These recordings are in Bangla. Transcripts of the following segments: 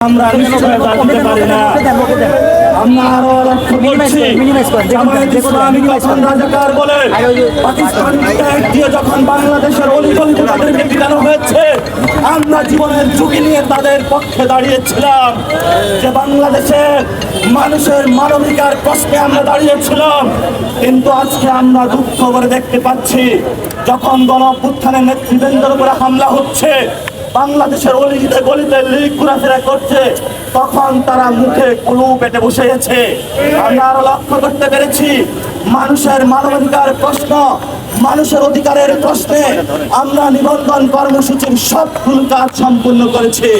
আমরা পারি না। আমরা আরও লক্ষ্য করছি জামায়াত ইসলামী যখন রাজাকার বলে পাকিস্তান দিয়ে যখন বাংলাদেশের অলিগলিতে তাদেরকে পিটানো হয়েছে আমরা জীবনের ঝুঁকি নিয়ে তাদের পক্ষে দাঁড়িয়েছিলাম। যে বাংলাদেশে মানুষের মানবিকার প্রশ্নে আমরা দাঁড়িয়েছিলাম কিন্তু আজকে আমরা দুঃখ করে দেখতে পাচ্ছি যখন গণ নেতৃবৃন্দের উপরে হামলা হচ্ছে বাংলাদেশের অলিতে গলিতে লিগ ঘোরাফেরা করছে, তখন তারা মুখে কুলু পেটে বসে গেছে। আমরা আরও লক্ষ্য করতে পেরেছি, মানুষের মানবাধিকার প্রশ্ন, মানুষের অধিকারের প্রশ্নে আমরা নিবন্ধন কর্মসূচির সবগুলো কাজ সম্পূর্ণ করেছি।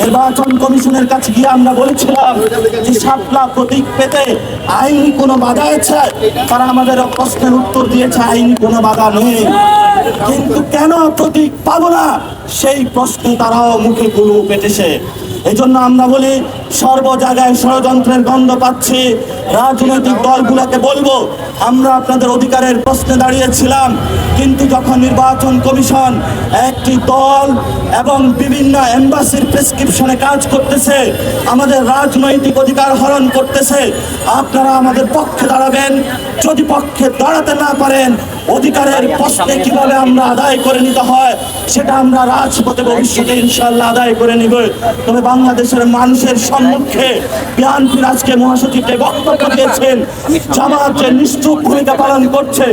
নির্বাচন কমিশনের কাছে গিয়ে আমরা বলেছিলাম যে সাপলা প্রতীক পেতে আইনি কোনো বাধা আছে? তারা আমাদের প্রশ্নের উত্তর দিয়েছে, আইনি কোনো বাধা নেই। কিন্তু কেন প্রতীক পাবো না? সেই প্রশ্নে তারাও মুখে কুলু পেটেছে। এই জন্য আমরা বলি সর্ব জায়গায় ষড়যন্ত্রের গন্ধ পাচ্ছি। রাজনৈতিক দলগুলোকে বলব, আমরা আপনাদের অধিকারের প্রশ্নে দাঁড়িয়েছিলাম, কিন্তু যখন নির্বাচন কমিশন একটি দল এবং বিভিন্ন এম্বাসির প্রেসক্রিপশনে কাজ করতেছে, আমাদের রাজনৈতিক অধিকার হরণ করতেছে, আপনারা আমাদের পক্ষে দাঁড়াবেন। যদি পক্ষে দাঁড়াতে না পারেন, অধিকারের প্রশ্নে কীভাবে আমরা আদায় করে নিতে হয়, সেটা আমরা রাজপথে ভবিষ্যতে ইনশাল্লাহ আদায় করে নিব। তবে বাংলাদেশের মানুষের সম্মুখে বিএনপির আজকে মহাসচিবকে বক্তব্য দিয়েছেন। জামাত যে নিশ্চুপ ভূমিকা পালন করছে,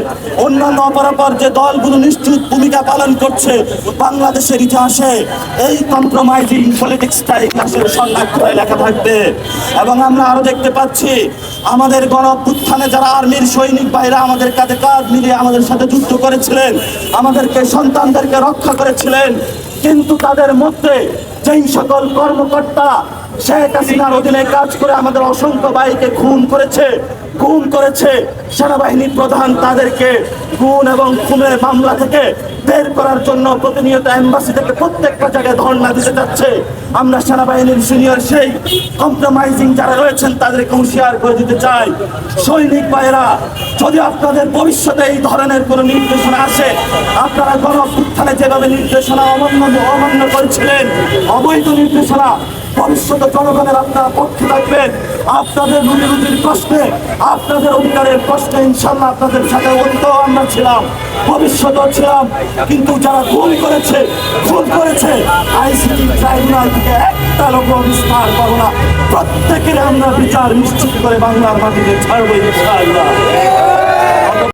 অন্যান্য অপরাপর যে দলগুলো নিশ্চুপ ভূমিকা পালন করছে, বাংলাদেশের ইতিহাসে এই কম্প্রোমাইজিং পলিটিক্সটা ইতিহাসের সংরক্ষণে লেখা থাকবে। এবং আমরা আরও দেখতে পাচ্ছি, আমাদের গণ যারা আর্মির সৈনিক ভাইরা আমাদের কাছে কাঁধ মিলিয়ে আমাদের সাথে যুদ্ধ করেছিলেন, আমাদেরকে সন্তানদেরকে রক্ষা করেছিলেন, কিন্তু তাদের মধ্যে যেই সকল কর্মকর্তা শেখ হাসিনার অধীনে কাজ করে আমাদের অসংখ্য ভাইকে খুন করেছে। খুন করেছে সেনাবাহিনীর প্রধান তাদেরকে। খুন এবং খুনের মামলা থেকে বের করার জন্য প্রতিনিয়ত এম্বাসি থেকে প্রত্যেকটা জায়গায় ধর্ণা দিতে যাচ্ছে। আমরা সেনাবাহিনীর সিনিয়র সেই কম্প্রোমাইজিং যারা রয়েছেন, তাদেরকে হুঁশিয়ার করে দিতে চাই। সৈনিক ভাইয়েরা, যদি আপনাদের ভবিষ্যতে এই ধরনের কোনো নির্দেশনা আসে, আপনারা গণ অভ্যুত্থানে যেভাবে নির্দেশনা অমান্য অমান্য করেছিলেন, অবৈধ নির্দেশনা, ভবিষ্যতে জনগণের আপনারা পক্ষে থাকবেন। আপনাদের রুটি রুটির প্রশ্নে আপনাদের অধিকারের প্রশ্নে ইনশাল্লাহ আপনাদের সাথে অতীত আমরা ছিলাম, ভবিষ্যতেও ছিলাম, কিন্তু যারা ভুল করেছে ভুল করেছে, আইসিটি ট্রাইব্যুনাল থেকে একটা লোক বিস্তার করো না। প্রত্যেকের আমরা বিচার নিশ্চিত করে বাংলার মাটিতে ছাড়বো ইনশাআল্লাহ।